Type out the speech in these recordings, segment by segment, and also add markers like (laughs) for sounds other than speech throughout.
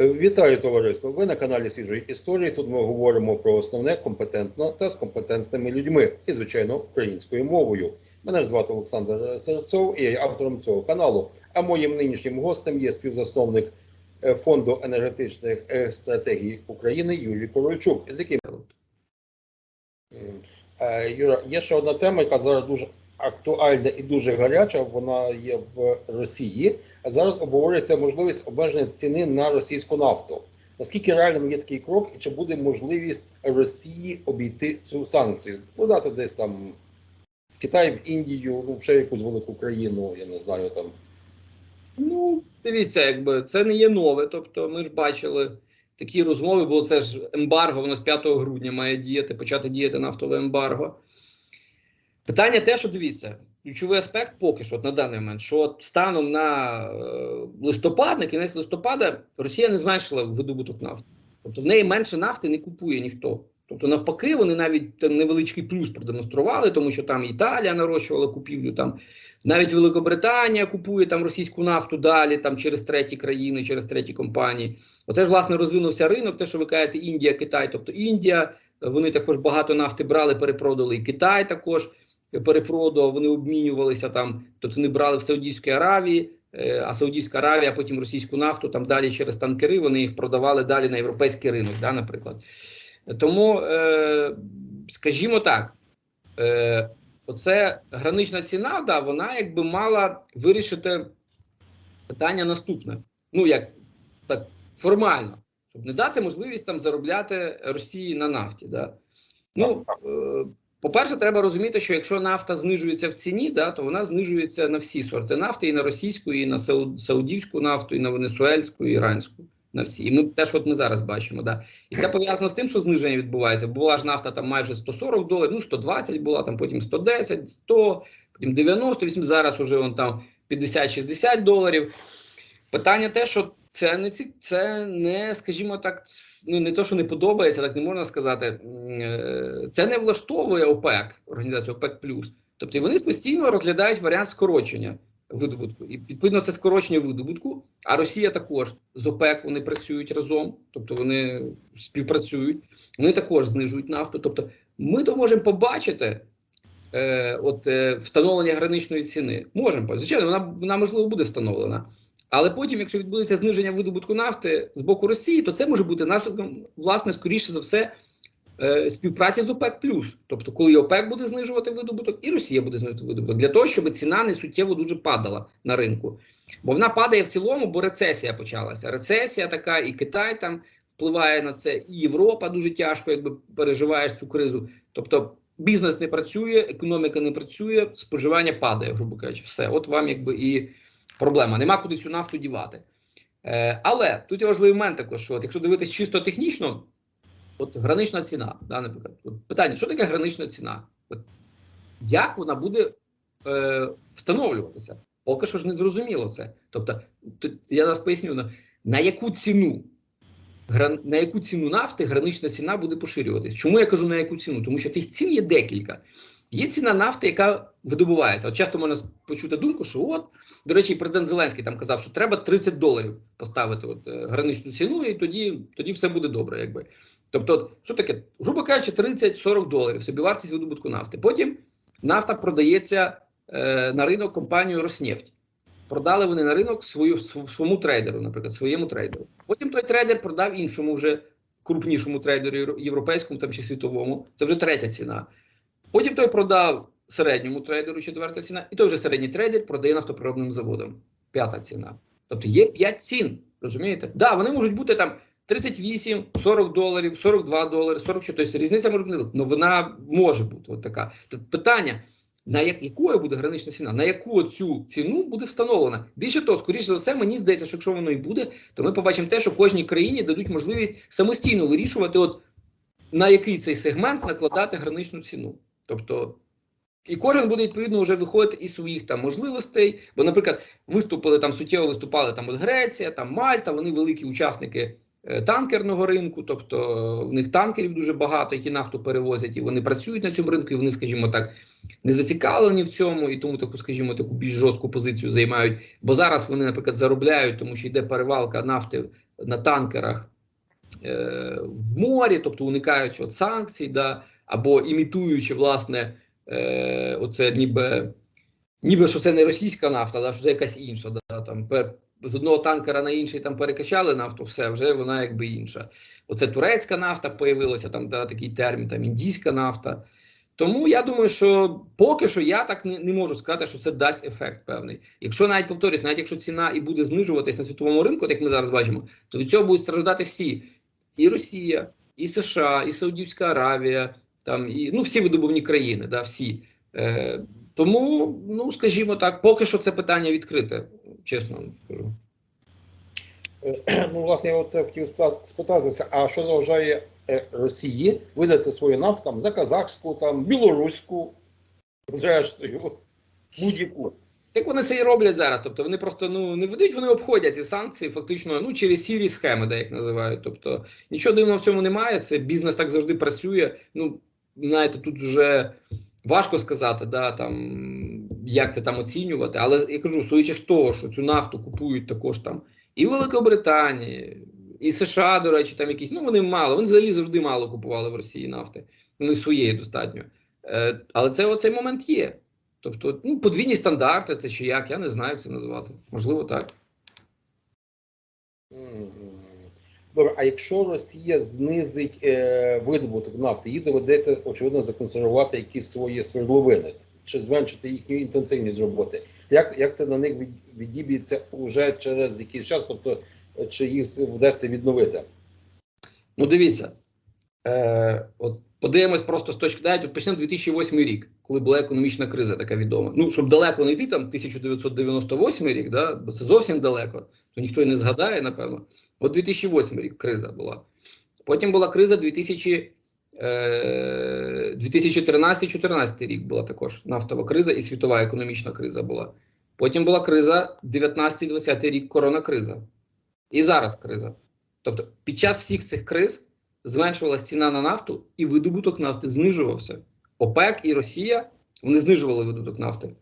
Вітаю товариство! Ви на каналі Свіжої історії. Тут ми говоримо про основне компетентно та з компетентними людьми і, звичайно, українською мовою. Мене звати Олександр Серцов і я є автором цього каналу. А моїм нинішнім гостем є співзасновник е, фонду енергетичних е, стратегій України Юрій Корольчук, з яким Е, Юра, є ще одна тема, яка зараз дуже актуальна і дуже гаряча. Вона є в Росії. А зараз обговорюється можливість обмеження ціни на російську нафту. Наскільки реальним є такий крок, і чи буде можливість Росії обійти цю санкцію? Продати десь там в Китай, в Індію, ну ще якусь велику країну, я не знаю там. Ну, дивіться, якби це не є нове. Тобто, ми ж бачили такі розмови, бо це ж ембарго, воно з 5 грудня має діяти, почати діяти нафтове ембарго. Питання те, що дивіться, ключовий аспект поки що на даний момент, що станом на е, листопад, на кінець листопада, Росія не зменшила видобуток нафти. Тобто в неї менше нафти не купує ніхто. Тобто, навпаки, вони навіть невеличкий плюс продемонстрували, тому що там Італія нарощувала купівлю, там навіть Великобританія купує там російську нафту далі, там через треті країни, через треті компанії. Оце ж власне розвинувся ринок, те, що ви кажете, Індія, Китай. Тобто Індія, вони також багато нафти брали, перепродали, і Китай також перепродав, вони обмінювалися там, тобто вони брали в Саудівській Аравії, е, а Саудівська Аравія, потім російську нафту, там далі через танкери, вони їх продавали далі на європейський ринок, да, наприклад. Тому, е, скажімо так, е, оце гранична ціна, да, вона якби мала вирішити питання наступне. Ну, як так формально, щоб не дати можливість там заробляти Росії на нафті. Да. Ну, е, по-перше, треба розуміти, що якщо нафта знижується в ціні, да, то вона знижується на всі сорти нафти, і на російську, і на саудівську нафту, і на венесуельську, і іранську. На всі. І ми те, що от ми зараз бачимо. Да. І це пов'язано з тим, що зниження відбувається. Була ж нафта там майже 140 доларів, ну 120 була, там потім 110, 100, потім 90, зараз уже вон там 50-60 доларів. Питання те, що це не ці, це не, скажімо так, ну не то, що не подобається, так не можна сказати. Е, Це не влаштовує ОПЕК, організацію ОПЕК Тобто вони постійно розглядають варіант скорочення видобутку. І відповідно це скорочення видобутку. А Росія також з ОПЕК вони працюють разом, тобто вони співпрацюють, вони також знижують нафту. Тобто, ми то можемо побачити. Е, от е, встановлення граничної ціни можемо звичайно, вона, вона можливо буде встановлена. Але потім, якщо відбудеться зниження видобутку нафти з боку Росії, то це може бути наслідком, власне, скоріше за все, е, співпраці з ОПЕК Тобто, коли ОПЕК буде знижувати видобуток, і Росія буде знижувати видобуток, для того, щоб ціна не суттєво дуже падала на ринку. Бо вона падає в цілому, бо рецесія почалася. Рецесія така, і Китай там впливає на це, і Європа дуже тяжко, якби переживає цю кризу. Тобто бізнес не працює, економіка не працює, споживання падає, грубо кажучи, все. От вам якби і проблема. Нема куди цю нафту дівати. Е, але тут є важливий момент також, що от, якщо дивитись чисто технічно, от гранична ціна, да, наприклад, от питання, що таке гранична ціна? От, як вона буде е, встановлюватися? Поки що ж не зрозуміло це. Тобто, тут я зараз поясню, на, на яку ціну на яку ціну нафти гранична ціна буде поширюватись. Чому я кажу на яку ціну? Тому що тих цін є декілька. Є ціна нафти, яка видобувається. От часто можна почути думку, що от, до речі, президент Зеленський там казав, що треба 30 доларів поставити от, е, граничну ціну, і тоді, тоді все буде добре. Якби. Тобто, от, що таке, грубо кажучи, 30-40 доларів собівартість видобутку нафти. Потім нафта продається е, на ринок компанією Роснефть. Продали вони на ринок свою, своєму трейдеру, наприклад, своєму трейдеру. Потім той трейдер продав іншому вже крупнішому трейдеру європейському там чи світовому. Це вже третя ціна. Потім той продав середньому трейдеру, четверта ціна, і той вже середній трейдер продає нафтопереробним заводам. П'ята ціна. Тобто є 5 цін. Розумієте? Так, да, вони можуть бути там 38, 40 доларів, 42 долари, 44. Тобто різниця може бути, але вона може бути от така. Тобто питання. На як, якою буде гранична ціна, на яку цю ціну буде встановлена? Більше того, скоріше за все, мені здається, що якщо воно і буде, то ми побачимо те, що кожній країні дадуть можливість самостійно вирішувати, от на який цей сегмент накладати граничну ціну. Тобто, і кожен буде відповідно вже виходити із своїх там можливостей. Бо, наприклад, виступили там суттєво виступали там от Греція, там Мальта, вони великі учасники е, танкерного ринку, тобто в них танкерів дуже багато, які нафту перевозять, і вони працюють на цьому ринку, і вони, скажімо так, не зацікавлені в цьому, і тому таку, скажімо, таку більш жорстку позицію займають. Бо зараз вони, наприклад, заробляють, тому що йде перевалка нафти на танкерах е, в морі, тобто уникаючи от санкцій, да, або імітуючи, власне, е, оце ніби, ніби що це не російська нафта, да, що це якась інша. Да, там, пер, з одного танкера на інший там перекачали нафту, все, вже вона якби інша. Оце турецька нафта появилася, там да, такий термін, там індійська нафта. Тому я думаю, що поки що я так не, не можу сказати, що це дасть ефект певний. Якщо навіть повторюсь, навіть якщо ціна і буде знижуватись на світовому ринку, як ми зараз бачимо, то від цього будуть страждати всі: і Росія, і США, і Саудівська Аравія, там і ну всі видобувні країни, да, всі. Е, тому, ну скажімо так, поки що це питання відкрите, чесно вам скажу. Ну, власне, я оце хотів спитати- спитатися, а що заважає е, Росії видати свою нафту там за казахську, там білоруську, зрештою, будь-яку. Так вони це і роблять зараз. Тобто вони просто ну не ведуть, вони обходять ці санкції, фактично ну через сірі схеми, де їх називають. Тобто нічого дивного в цьому немає. Це бізнес так завжди працює. Ну знаєте, тут вже важко сказати, да там як це там оцінювати. Але я кажу, судячи з того, що цю нафту купують також там і Великобританії, і США, до речі, там якісь. Ну вони мало. Вони взагалі завжди мало купували в Росії нафти. Них своєї достатньо. Е, але це оцей момент є. Тобто, ну, подвійні стандарти, це чи як, я не знаю, як це називати. Можливо, так. Добре, а якщо Росія знизить е, видобуток нафти, їй доведеться, очевидно, законсервувати якісь свої свердловини чи зменшити їхню інтенсивність роботи. Як, як це на них від, відіб'ється уже через якийсь час, тобто чи їх вдасться відновити? Ну, дивіться. Е, от подивимось просто з точки навіть почнемо 2008 рік, коли була економічна криза, така відома. Ну, щоб далеко не йти, там 1998 рік, да, бо це зовсім далеко, то ніхто і не згадає, напевно. От 2008 рік криза була. Потім була криза 2000, е, 2013-2014 рік була також нафтова криза і світова економічна криза була. Потім була криза 19-20 рік, коронакриза. І зараз криза. Тобто, під час всіх цих криз зменшувалася ціна на нафту, і видобуток нафти знижувався. ОПЕК і Росія вони знижували видобуток нафти.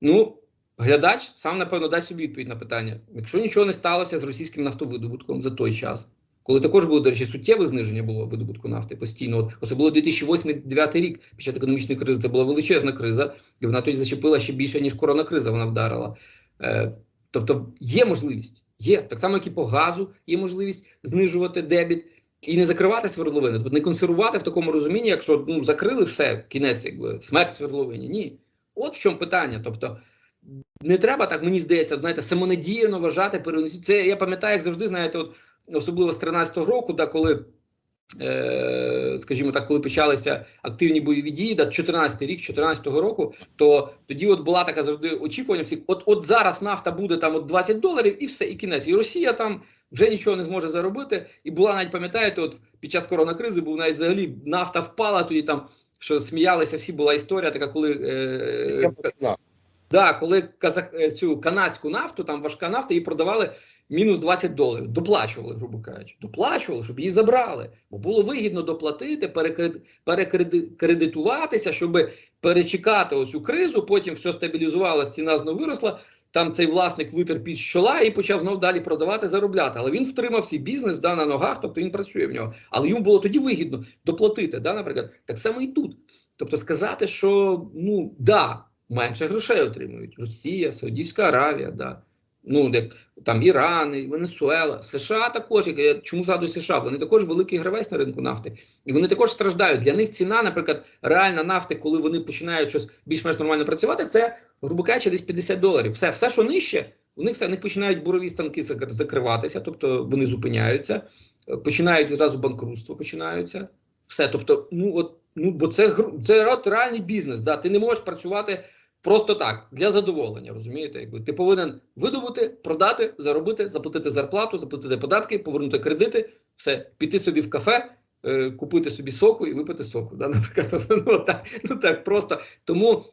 Ну, глядач сам, напевно, дасть собі відповідь на питання. Якщо нічого не сталося з російським нафтовидобутком за той час, коли також було, до речі, суттєве зниження було видобутку нафти постійно, от, особливо 2008-2009 рік, під час економічної кризи, це була величезна криза, і вона тоді зачепила ще більше, ніж коронакриза вона вдарила. Е, тобто є можливість, є. Так само, як і по газу, є можливість знижувати дебіт і не закривати свердловини, тобто не консервувати в такому розумінні, якщо ну, закрили все, кінець, якби смерть свердловині. Ні. От в чому питання. Тобто не треба так, мені здається, знаєте, самонадіяно вважати переносити. Це я пам'ятаю, як завжди, знаєте, от особливо з 13-го року, да, коли. Е, скажімо так, коли почалися активні бойові дії, да, 14 рік, 14-го року, то тоді от була така завжди очікування всіх. От от зараз нафта буде там от 20 доларів, і все, і кінець. І Росія там вже нічого не зможе заробити. І була навіть пам'ятаєте, от під час коронакризи був навіть взагалі нафта впала тоді там. Що сміялися всі, була історія така, коли е, ціна. Да, коли казах, е, цю канадську нафту, там важка нафта, її продавали мінус 20 доларів. Доплачували, грубо кажучи. Доплачували, щоб її забрали. Бо було вигідно доплатити, перекред- перекредитуватися, щоб перечекати оцю кризу, потім все стабілізувалося, ціна знову виросла. Там цей власник витер під щола і почав знов далі продавати, заробляти. Але він втримав свій бізнес да, на ногах, тобто він працює в нього. Але йому було тоді вигідно доплатити, да, наприклад. Так само і тут. Тобто сказати, що ну да, менше грошей отримують Росія, Саудівська Аравія, да. Ну, як там Іран, Венесуела, США також. як Чому згадую США? Вони також великий гравець на ринку нафти, і вони також страждають. Для них ціна, наприклад, реальна нафти, коли вони починають щось більш-менш нормально працювати, це грубо кажучи, десь 50 доларів. Все, все, що нижче, у них все у них починають бурові станки закриватися, тобто вони зупиняються, е, починають відразу банкрутство, починаються. Все, тобто, ну от ну бо це це реальний бізнес. Да, ти не можеш працювати просто так для задоволення. Розумієте, якби ти повинен видобути, продати, заробити, заплатити зарплату, заплатити податки, повернути кредити, все, піти собі в кафе. е, Купити собі соку і випити соку, да, (laughs) наприклад, ну так, ну так просто тому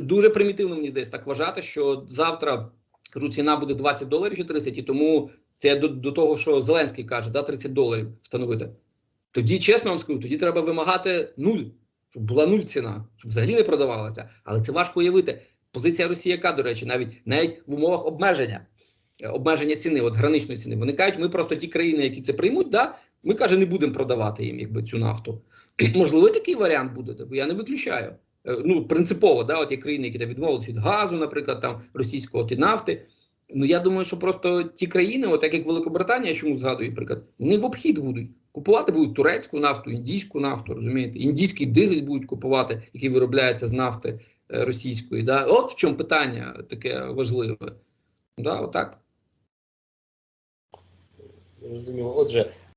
дуже примітивно мені здається так вважати, що завтра кажу, ціна буде 20 доларів чи 30, і тому Це до, до того, що Зеленський каже, да, 30 доларів встановити. Тоді, чесно вам скажу, тоді треба вимагати нуль, щоб була нуль ціна, щоб взагалі не продавалася. Але це важко уявити. Позиція Росії, яка, до речі, навіть навіть в умовах обмеження, е, обмеження ціни, от граничної ціни, вони кажуть, ми просто ті країни, які це приймуть, да, ми каже, не будемо продавати їм якби цю нафту. (clears throat) Можливо, такий варіант буде, бо я не виключаю. Е, Ну, принципово, да, от є країни, які відмовились від газу, наприклад, там російського от, і нафти. Ну я думаю, що просто ті країни, от як Великобританія, чому згадую, приклад, вони в обхід будуть купувати будуть турецьку нафту, індійську нафту, розумієте, індійський дизель будуть купувати, який виробляється з нафти е, російської. Да? От в чому питання таке важливе. Да, отак. Зрозуміло. Отже,